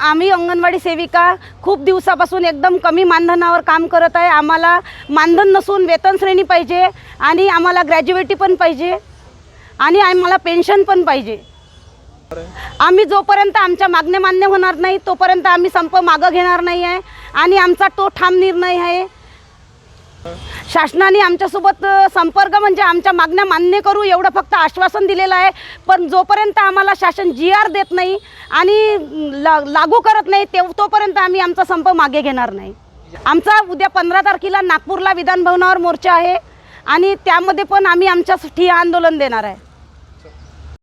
आम्ही अंगणवाडी सेविका खूप दिवसापासून एकदम कमी मानधनावर काम करत आहे. आम्हाला मानधन नसून वेतन श्रेणी पाहिजे आणि आम्हाला ग्रॅज्युएटी पण पाहिजे आणि आम्हाला पेन्शन पण पाहिजे. आम्ही जोपर्यंत आमच्या मागण्या मान्य होणार नाही तोपर्यंत आम्ही संप मागं घेणार नाही आहे आणि आमचा तो ठाम निर्णय आहे. शासनाने आमच्यासोबत संपर्क म्हणजे आमच्या मागण्या मान्य करू एवढं फक्त आश्वासन दिलेलं आहे. पण जोपर्यंत आम्हाला शासन जी आर देत नाही आणि ला लागू करत नाही तेव तोपर्यंत आम्ही आमचा संप मागे घेणार नाही. आमचा उद्या पंधरा तारखेला नागपूरला विधानभवनावर मोर्चा आहे आणि त्यामध्ये पण आम्ही आमच्या ठिय्या आंदोलन देणार आहे.